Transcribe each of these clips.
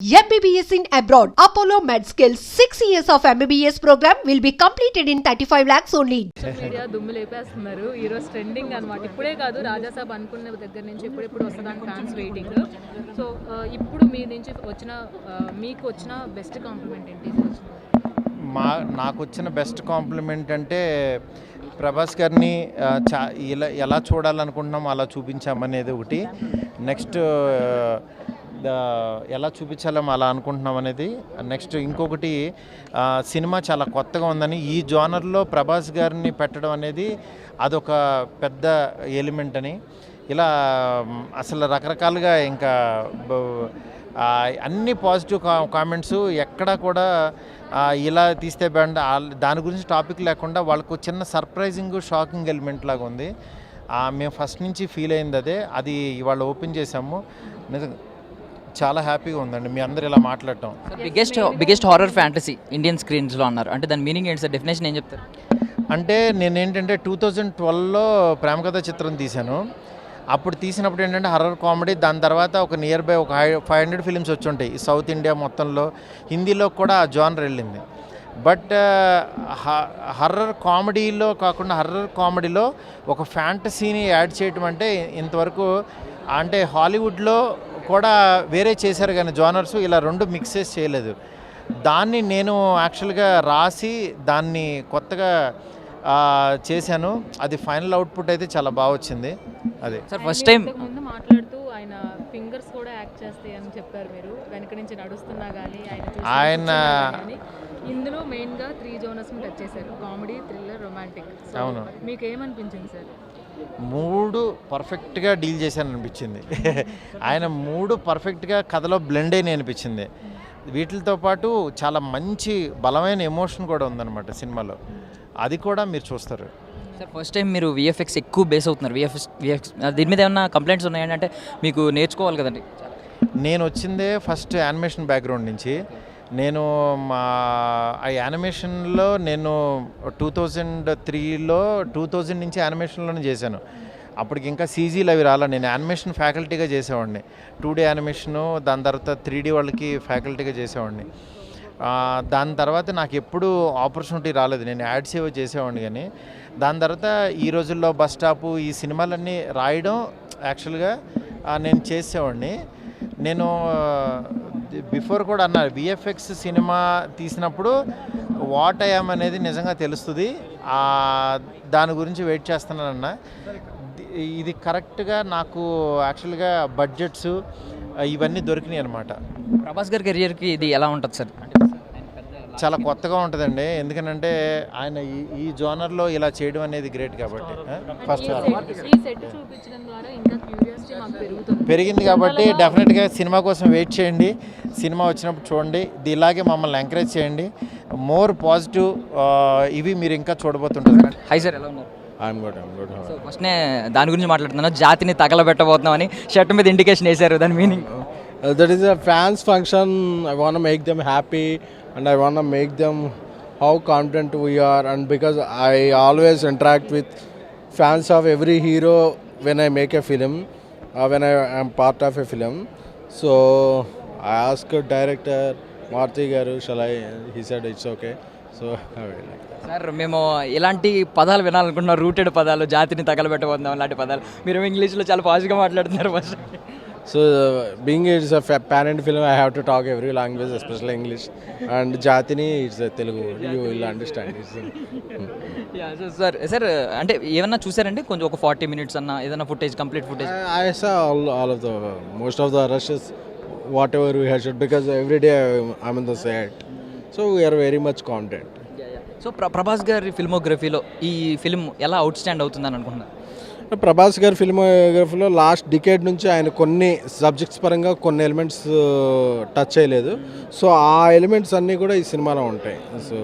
MBBS in abroad. Apollo MedSkill 6 years of MBBS program will be completed in 35 lakhs only. Media దుమ్ము లేపేస్తున్నారు. ఈరోజు trending అనమాట ఇప్పుడే కాదు రాజాసాబ్ అనుకున్న దగ్గర నుంచి ఎప్పుడెప్పుడు వస్తుందని ఫ్యాన్స్ వెయిటింగ్ సో ఇప్పుడు మీ నుంచి వచ్చిన మీకు వచ్చిన బెస్ట్ కాంప్లిమెంట్ ఏంటి? మా నాకు వచ్చిన బెస్ట్ కాంప్లిమెంట్ అంటే ప్రభాస్ గారిని చా ఇలా ఎలా చూడాలనుకుంటున్నామో అలా చూపించామనేది ఒకటి. నెక్స్ట్ ఎలా చూపించాలో అలా అనుకుంటున్నాం అనేది. నెక్స్ట్ ఇంకొకటి సినిమా చాలా కొత్తగా ఉందని ఈ జోనర్లో ప్రభాస్ గారిని పెట్టడం అనేది అదొక పెద్ద ఎలిమెంట్ అని. ఇలా అసలు రకరకాలుగా ఇంకా అన్ని పాజిటివ్ కా కామెంట్స్ ఎక్కడా కూడా ఇలా తీస్తే బ్యాండ్ దాని గురించి టాపిక్ లేకుండా వాళ్ళకు చిన్న సర్ప్రైజింగ్ షాకింగ్ ఎలిమెంట్ లాగా ఉంది. మేము ఫస్ట్ నుంచి ఫీల్ అయింది అదే. అది ఇవాళ ఓపెన్ చేసాము. నిజంగా చాలా హ్యాపీగా ఉందండి. మీ అందరు ఇలా మాట్లాడటం. Biggest biggest horror fantasy Indian స్క్రీన్స్లో అన్నారు. అంటే దాని మీనింగ్ ఏంటి సార్ డెఫినేషన్ ఏం చెప్తారు? అంటే నేను ఏంటంటే టూ థౌజండ్ ట్వెల్వ్లో ప్రేమ కథ చిత్రం తీశాను. అప్పుడు తీసినప్పుడు ఏంటంటే హర్రర్ కామెడీ దాని తర్వాత ఒక నియర్ బై ఒక ఫైవ్ హండ్రెడ్ ఫిల్మ్స్ వచ్చి ఉంటాయి. సౌత్ ఇండియా మొత్తంలో హిందీలో కూడా ఆ జానర్ వెళ్ళింది. బట్ హర్రర్ కామెడీలో కాకుండా హర్రర్ కామెడీలో ఒక ఫ్యాంటసీని యాడ్ చేయటం అంటే ఇంతవరకు అంటే హాలీవుడ్లో కూడా వేరే చేశారు కానీ జానర్స్ ఇలా రెండు మిక్సెస్ చేయలేదు. దాన్ని నేను యాక్చువల్గా రాసి దాన్ని కొత్తగా ఆ, చేశాను. అది ఫైనల్ అవుట్పుట్ అయితే చాలా బాగా వచ్చింది. అదే. సార్ ఫస్ట్ టైం ముందు మాట్లాడుతూ ఆయన ఫింగర్స్ కూడా యాక్ట్ చేస్తాయి అని చెప్పారు మీరు. వెనక నుంచి నడుస్తున్నా కానీ ఆయన. ఇందులో మెయిన్గా త్రీ జోనర్స్ టచ్ చేశారు. Comedy thriller romantic. అవును. మీకు ఏమనిపించింది సార్? మూడు పర్ఫెక్ట్గా డీల్ చేశాను అనిపించింది ఆయన మూడు పర్ఫెక్ట్గా కథలో బ్లెండ్ అయిన అనిపించింది. వీటితో పాటు చాలా మంచి బలమైన ఎమోషన్ కూడా ఉందన్నమాట సినిమాలో. అది కూడా మీరు చూస్తారు. సార్ ఫస్ట్ టైం మీరు విఎఫ్ఎక్స్ ఎక్కువ బేస్ అవుతున్నారు. విఎఫ్ఎక్స్ విఎఫ్ఎక్స్ దీని మీద ఏమన్నా కంప్లైంట్స్ ఉన్నాయండి అంటే మీకు నేర్చుకోవాలి కదండి. నేను వచ్చిందే ఫస్ట్ యానిమేషన్ బ్యాక్గ్రౌండ్ నుంచి. నేను మా ఆ యానిమేషన్లో నేను టూ థౌజండ్ త్రీలో టూ థౌజండ్ నుంచి యానిమేషన్లోనే చేశాను. అప్పటికి ఇంకా సీజీలు అవి రాలా నేను యానిమేషన్ ఫ్యాకల్టీగా చేసేవాడిని. టూ డే యానిమేషను దాని తర్వాత త్రీ డీ వాళ్ళకి ఫ్యాకల్టీగా చేసేవాడిని. దాని తర్వాత నాకు ఎప్పుడు ఆపర్చునిటీ రాలేదు నేను యాడ్స్ ఏవో చేసేవాడిని కానీ. దాని తర్వాత ఈ రోజుల్లో బస్ స్టాపు ఈ సినిమాలన్నీ రాయడం యాక్చువల్గా నేను చేసేవాడిని. నేను బిఫోర్ కూడా అన్నారు విఎఫ్ఎక్స్ సినిమా తీసినప్పుడు వాట్ ఐఎమ్ అనేది నిజంగా తెలుస్తుంది. దాని గురించి వెయిట్ చేస్తున్నానన్న ఇది కరెక్ట్గా నాకు యాక్చువల్గా బడ్జెట్స్ ఇవన్నీ దొరికినాయి అనమాట ప్రభాస్ గారి కెరియర్కి ఇది ఎలా ఉంటుంది సార్? చాలా కొత్తగా ఉంటుందండి. ఎందుకనంటే ఆయన ఈ ఈ జోనర్లో ఇలా చేయడం అనేది గ్రేట్ కాబట్టి. ఫస్ట్ ఈ set- ఈ సెట్ చూపించడం ద్వారా ఇంకా క్యూరియాసిటీ మాకు పెరుగుతుంది. పెరిగింది కాబట్టి డెఫినెట్గా సినిమా కోసం వెయిట్ చేయండి. సినిమా వచ్చినప్పుడు చూడండి. ఇది ఇలాగే మమ్మల్ని ఎంకరేజ్ చేయండి. మోర్ పాజిటివ్ ఇవి మీరు ఇంకా చూడబోతుంటారు. హై సార్ ఎలా ఉన్నారు? I'm good I'm good so ఫస్ట్నే దాని గురించి మాట్లాడుతున్నాను. జాతిని తగలబెట్టబోతున్నామని షర్ట్ మీద ఇండికేషన్ వేశారు. దాని meaning that is a fans function I want make them happy and I want make them how confident we are and because I always interact with fans of every hero when I make a film when I I'm part of a film so I ask director Maruthi garu shall I he said it's okay so sir మేము ఇలాంటి పదాలు వినాలనుకుంటున్నాం rooted పదాలు జాతిని తగలబెట్టబోతున్నాం అలాంటి పదాలు. మీరు ఇంగ్లీష్లో చాలా పాజిటివ్గా మాట్లాడుతున్నారు first so being it's parent film I have to talk every language especial English and జాతిని it's Telugu you will understand sir sir అంటే ఏమన్నా చూసారండి? కొంచెం ఒక ఫార్టీ మినిట్స్ అన్న ఏదైనా footage complete footage I saw all all of the most of the rushes whatever you had shed because I I'm the set so we are very much content so Prabhas గారి ఫిల్మోగ్రఫీలో ఈ film ఎలా out stand అవుతుందని అనుకుంటున్నాను ప్రభాస్ గారి ఫిల్మోగ్రఫీలో last decade నుంచి ఆయన కొన్ని సబ్జెక్ట్స్ పరంగా కొన్ని ఎలిమెంట్స్ టచ్ చేయలేదు సో ఆ ఎలిమెంట్స్ అన్నీ కూడా ఈ సినిమాలో ఉంటాయి. సో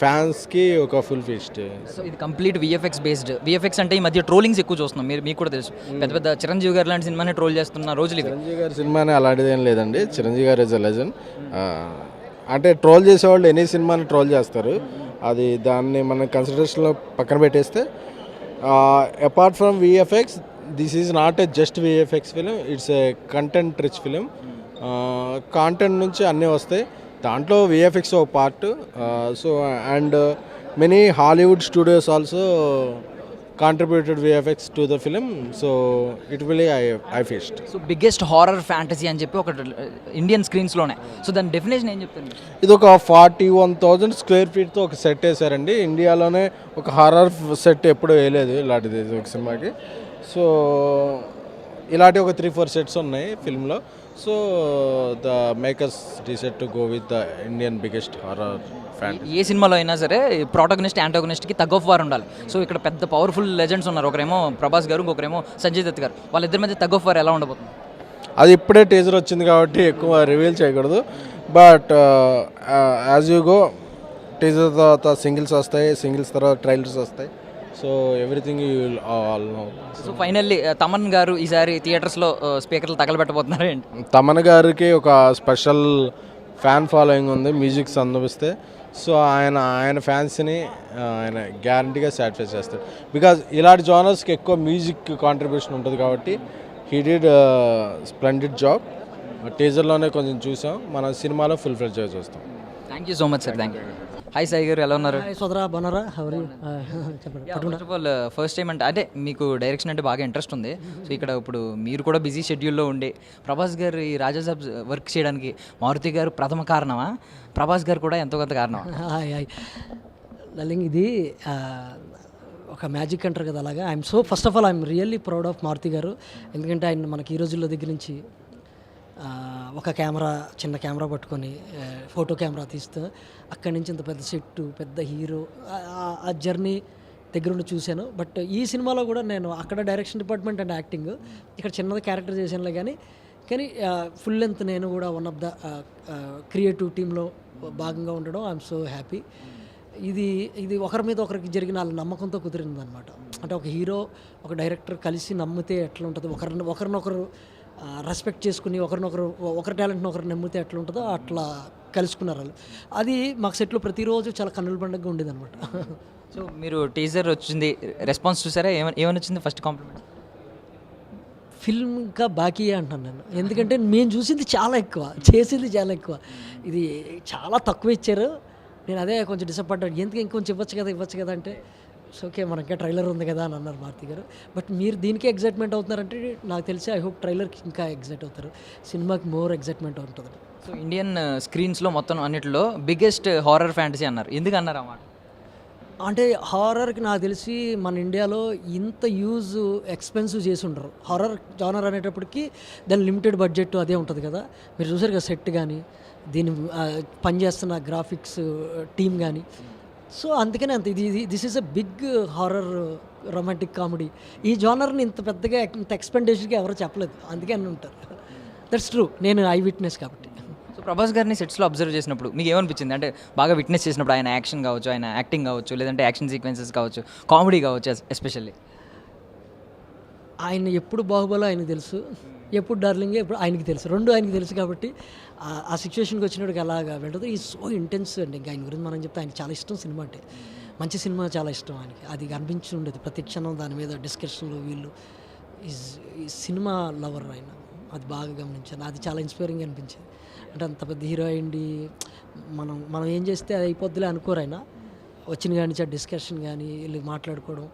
ఫ్యాన్స్కి ఒక ఫుల్ ఫీస్ట్. సో ఇది కంప్లీట్ విఎఫ్ఎక్స్ బేస్డ్ విఎఫ్ఎక్స్ అంటే ఈ మధ్య ట్రోలింగ్స్ ఎక్కువ చూస్తున్నాం. మీరు మీకు కూడా తెలుసు. పెద్ద పెద్ద చిరంజీవి గారు లాంటి సినిమాని ట్రోల్ చేస్తున్న రోజులు చిరంజీవి గారి సినిమానే అలాంటిది ఏం లేదండి. Chiranjeevi garu is a legend అంటే ట్రోల్ చేసేవాళ్ళు ఎనీ సినిమాని ట్రోల్ చేస్తారు. అది దాన్ని మనం కన్సిడరేషన్లో పక్కన పెట్టేస్తే apart from VFX this is not a just VFX film it's a content rich film content నుంచి అన్నీ వస్తాయి. దాంట్లో విఎఫ్ఎక్స్ ఒక part so and many Hollywood studios also contributed VFX to the film so it will I I feast so biggest horror fantasy అని చెప్పి ఒక Indian స్క్రీన్స్లోనే so దాని డెఫినేషన్ ఏం చెప్తారు? మీరు? ఇది ఒక ఫార్టీ వన్ థౌజండ్ స్క్వేర్ ఫీట్తో ఒక సెట్ వేసారండి ఇండియాలోనే ఒక హారర్ సెట్ ఎప్పుడూ వేయలేదు ఇలాంటిది ఒక సినిమాకి. సో ఇలాంటి ఒక త్రీ ఫోర్ సెట్స్ ఉన్నాయి ఫిల్మ్లో so the makers decide to go with the Indian biggest horror fan ఏ సినిమాలో అయినా సరే ప్రోటగనిస్ట్ యాంటోగనిస్ట్కి తగ్ ఆఫ్ వార్ ఉండాలి. సో ఇక్కడ పెద్ద పవర్ఫుల్ లెజెండ్స్ ఉన్నారు. ఒకరేమో ప్రభాస్ గారు ఇంకొకరేమో సంజయ్ దత్ గారు. వాళ్ళిద్దరి మధ్య తగ్ ఆఫ్ వార్ ఎలా ఉండబోతుంది? అది ఇప్పుడే టీజర్ వచ్చింది కాబట్టి ఎక్కువ రివీల్ చేయకూడదు. But as you go teaser తర్వాత సింగిల్స్ వస్తాయి సింగిల్స్ తర్వాత ట్రైలర్స్ వస్తాయి. So everything you all know so finally Thaman garu ఈసారి థియేటర్స్లో స్పీకర్లు తగలబెట్టబోతున్నారు ఏంటి? తమన్ గారికి ఒక స్పెషల్ ఫ్యాన్ ఫాలోయింగ్ ఉంది మ్యూజిక్స్ అందిస్తే సో ఆయన ఆయన ఫ్యాన్స్ని ఆయన గ్యారంటీగా సాటిస్ఫై చేస్తాడు. బికాజ్ ఇలాంటి జానర్స్కి ఎక్కువ మ్యూజిక్ కాంట్రిబ్యూషన్ ఉంటుంది కాబట్టి హీ డిడ్ స్ప్లెండెడ్ జాబ్ టీజర్లోనే కొంచెం చూసాం మన సినిమాలో ఫుల్ ఫ్లెడ్జ్గా చూస్తాం. Thank you so much sir thank you hi Sai garu ఎలా ఉన్నారు? హాయ్ సోదరా బనరా హవరి చెప్పండి. First of all first time అంటే అంటే మీకు డైరెక్షన్ అంటే బాగా ఇంట్రెస్ట్ ఉంది. సో ఇక్కడ ఇప్పుడు మీరు కూడా బిజీ షెడ్యూల్లో ఉండి ప్రభాస్ గారు ఈ రాజాసాబ్ వర్క్ చేయడానికి మారుతి గారు ప్రథమ కారణమా? ప్రభాస్ గారు కూడా ఎంతో కొంత లలింగ్ ఇది ఆ, ఒక మ్యాజిక్ అంటారు కదా అలాగా. I'm so first of all I'm really proud of Maruthi garu. ఎందుకంటే ఆయన మనకి ఈ రోజుల్లో దగ్గర నుంచి ఒక కెమెరా చిన్న కెమెరా పట్టుకొని ఫోటో కెమెరా తీస్తూ అక్కడి నుంచి ఇంత పెద్ద సెట్టు పెద్ద హీరో ఆ- జర్నీ దగ్గరుండి చూశాను. బట్ ఈ సినిమాలో కూడా నేను అక్కడ డైరెక్షన్ డిపార్ట్మెంట్ అండ్ యాక్టింగ్ ఇక్కడ చిన్నది క్యారెక్టర్ చేశానులే కానీ కానీ ఫుల్ లెంత్ నేను కూడా వన్ ఆఫ్ ద క్రియేటివ్ టీంలో భాగంగా ఉండడం ఐఎమ్ సో హ్యాపీ ఇది ఇది ఒకరి మీద ఒకరికి జరిగిన వాళ్ళ నమ్మకంతో కుదిరింది అనమాట అంటే ఒక హీరో ఒక డైరెక్టర్ కలిసి నమ్మితే ఎట్లా ఉంటుంది ఒకరిని ఒకరినొకరు రెస్పెక్ట్ చేసుకుని ఒకరినొకరు ఒకరి టాలెంట్ని ఒకరు నమ్మితే ఎట్లా ఉంటుందో అట్లా కలుసుకున్నారు వాళ్ళు. అది మాకు సెట్లో ప్రతిరోజు చాలా కన్నుల పండుగగా ఉండేది అనమాట సో మీరు టీజర్ వచ్చింది రెస్పాన్స్ చూసారా? ఏమని ఏమని వచ్చింది ఫస్ట్ కాంప్లిమెంట్ ఫిల్మ్ ఇంకా బాకీ అంటున్నాను నేను. ఎందుకంటే మేము చూసింది చాలా ఎక్కువ చేసింది చాలా ఎక్కువ. ఇది చాలా తక్కువ ఇచ్చారు. నేను అదే కొంచెం డిసప్పాయింట్ ఎందుకు ఇంకొంచెం ఇవ్వచ్చు కదా ఇవ్వచ్చు కదా అంటే సో ఓకే మనకే ట్రైలర్ ఉంది కదా అని అన్నారు భారతి గారు. బట్ మీరు దీనికి ఎగ్జైట్మెంట్ అవుతున్నారంటే నాకు తెలిసి ఐ హోప్ ట్రైలర్కి ఇంకా ఎగ్జైట్ అవుతారు. సినిమాకి మోర్ ఎగ్జైట్మెంట్ ఉంటుంది. సో ఇండియన్ స్క్రీన్స్లో మొత్తం అన్నిటిలో బిగ్గెస్ట్ హారర్ ఫ్యాంటసీ అన్నారు. ఎందుకు అన్నారు అన్నమాట అంటే హారర్కి నాకు తెలిసి మన ఇండియాలో ఇంత యూజ్ ఎక్స్పెన్సివ్ చేసి ఉండరు. హారర్ జానర్ అనేటప్పటికి దాని లిమిటెడ్ బడ్జెట్ అదే ఉంటుంది కదా. మీరు చూసారు కదా సెట్ కానీ దీని ఆ, పనిచేస్తున్న గ్రాఫిక్స్ టీమ్ కానీ సో అందుకనే అంత ఇది this is a big horror romantic comedy ఈ జానర్ని ఇంత పెద్దగా ఇంత ఎక్స్పెండేషన్గా ఎవరు చెప్పలేదు. అందుకే అని ఉంటారు. దట్స్ ట్రూ నేను ఐ విట్నెస్ కాబట్టి. సో ప్రభాస్ గారిని సెట్స్లో అబ్జర్వ్ చేసినప్పుడు మీకు ఏమనిపించింది అంటే బాగా విట్నెస్ చేసినప్పుడు ఆయన యాక్షన్ కావచ్చు ఆయన యాక్టింగ్ కావచ్చు లేదంటే యాక్షన్ సీక్వెన్సెస్ కావచ్చు కామెడీ కావచ్చు ఎస్పెషల్లీ ఆయన ఎప్పుడు బాహుబలి ఆయనకు తెలుసు. ఎప్పుడు డార్లింగ్ ఎప్పుడు ఆయనకి తెలుసు. రెండు ఆయనకి తెలుసు కాబట్టి ఆ- సిచ్యువేషన్కి వచ్చినప్పుడు అలాగా వెళ్ళదు ఈ సో ఇంటెన్స్ అండి. ఇంకా ఆయన గురించి మనం చెప్తే ఆయనకి చాలా ఇష్టం సినిమా అంటే. మంచి సినిమా చాలా ఇష్టం ఆయనకి. అది కనిపించి ఉండేది. ప్రతి క్షణం దాని మీద డిస్కషన్లు వీళ్ళు ఈ సినిమా లవర్ ఆయన. అది బాగా గమనించాను. అది చాలా ఇన్స్పైరింగ్ అనిపించింది. అంటే అంత పెద్ద హీరో అయింది మనం మనం ఏం చేస్తే అది అయిపోద్దిలే అనుకోరైనా వచ్చిన కానీ డిస్కషన్ కానీ వీళ్ళు మాట్లాడుకోవడం.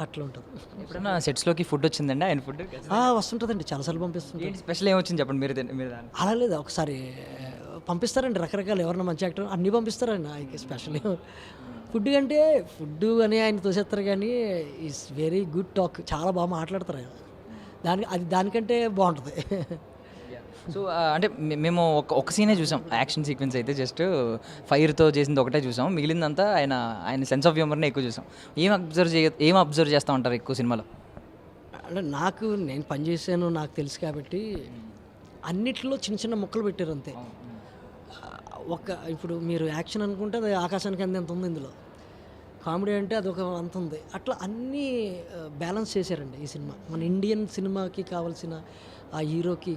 అట్లా ఉంటుంది ఎప్పుడైనా సెట్స్లోకి ఫుడ్ వచ్చిందండి? ఆయన ఫుడ్ వస్తుంటుందండి. చాలాసార్లు పంపిస్తుంటారు ఏంటి స్పెషల్ ఏమొచ్చింది చెప్పండి మీరు మీరు అలా లేదు. ఒకసారి పంపిస్తారండి రకరకాల. ఎవరన్నా మంచి యాక్టర్ అన్నీ పంపిస్తారండి. ఆయనకి స్పెషల్ ఫుడ్ అంటే ఫుడ్ అని ఆయన తోసేస్తారు కానీ ఈస్ వెరీ గుడ్ టాక్. చాలా బాగా మాట్లాడతారు ఆయన. దాని అది దానికంటే బాగుంటుంది. సో ఆ, అంటే మేము ఒక ఒక సీనే చూసాం. యాక్షన్ సీక్వెన్స్ అయితే జస్ట్ ఫైర్తో చేసింది ఒకటే చూసాం. మిగిలిందంతా ఆయన ఆయన సెన్స్ ఆఫ్ హ్యూమర్ని ఎక్కువ చూసాం. ఏం అబ్జర్వ్ చేయ ఏం అబ్జర్వ్ చేస్తూ ఉంటారు ఎక్కువ సినిమాలో? అంటే నాకు నేను పనిచేసాను నాకు తెలుసు కాబట్టి అన్నిట్లో చిన్న చిన్న ముక్కలు పెట్టారు అంతే. ఒక ఇప్పుడు మీరు యాక్షన్ అనుకుంటే అది ఆకాశానికి అంత ఎంత ఉంది ఇందులో. కామెడీ అంటే అదొక అంత ఉంది. అట్లా అన్నీ బ్యాలెన్స్ చేశారండి ఈ సినిమా. మన ఇండియన్ సినిమాకి కావాల్సిన ఆ హీరోకి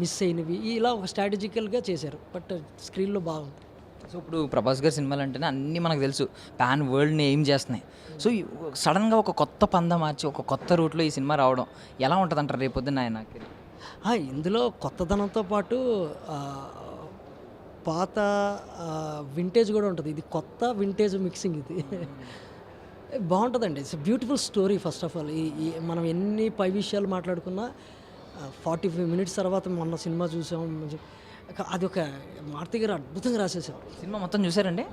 మిస్ అయినవి. ఇలా ఒక స్ట్రాటజికల్గా చేశారు. బట్ స్క్రీన్లో బాగుంది. సో ఇప్పుడు ప్రభాస్ గారి సినిమాలు అంటేనే అన్నీ మనకు తెలుసు. పాన్ వరల్డ్ని ఏం చేస్తున్నాయి. సో సడన్గా ఒక కొత్త పంద మార్చి ఒక కొత్త రూట్లో ఈ సినిమా రావడం ఎలా ఉంటుంది అంటారు రేపొద్దున ఆయన ఇందులో కొత్తదనంతో పాటు పాత వింటేజ్ కూడా ఉంటుంది. ఇది కొత్త వింటేజ్ మిక్సింగ్ ఇది. బాగుంటుందండి. It's beautiful story first of all ఈ మనం ఎన్ని పై విషయాలు మాట్లాడుకున్నా ఫార్టీ ఫైవ్ మినిట్స్ తర్వాత మొన్న సినిమా చూసాం. అది ఒక మారుతి గారు అద్భుతంగా రాసేసారు సినిమా మొత్తం చూసారండి?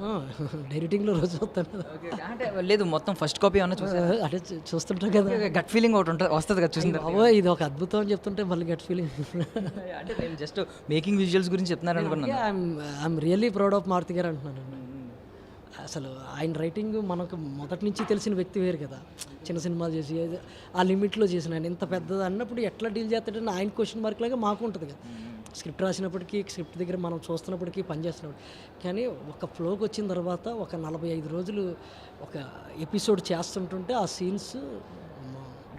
డైరెక్టింగ్లో రోజు వస్తాను. అంటే లేదు మొత్తం ఫస్ట్ కాపీ ఏమన్నా చూసారు? అంటే చూ- చూస్తుంటాం కదా. గట్ ఫీలింగ్ ఒకటి ఉంటుంది వస్తుంది కదా తర్వాత. బాబో ఇది ఒక అద్భుతం అని చెప్తుంటే మళ్ళీ గట్ ఫీలింగ్ అంటే నేను జస్ట్ మేకింగ్ విజువల్స్ గురించి చెప్తున్నారు అనుకున్నాను. I'm really proud of Maruthi garu అంటున్నాను. అసలు ఆయన రైటింగ్ మనకు మొదటి నుంచి తెలిసిన వ్యక్తి వేరు కదా. చిన్న సినిమాలు చేసి ఆ లిమిట్లో చేసిన ఆయన. ఇంత పెద్దది అన్నప్పుడు ఎట్లా డీల్ చేస్తాడని ఆయన క్వశ్చన్ మార్క్ లాగా మాకు ఉంటుంది కదా. స్క్రిప్ట్ రాసినప్పటికీ స్క్రిప్ట్ దగ్గర మనం చూస్తున్నప్పటికీ పనిచేస్తున్నప్పుడు కానీ ఒక ఫ్లోకి వచ్చిన తర్వాత ఒక నలభై ఐదు రోజులు ఒక ఎపిసోడ్ చేస్తుంటుంటే ఆ సీన్స్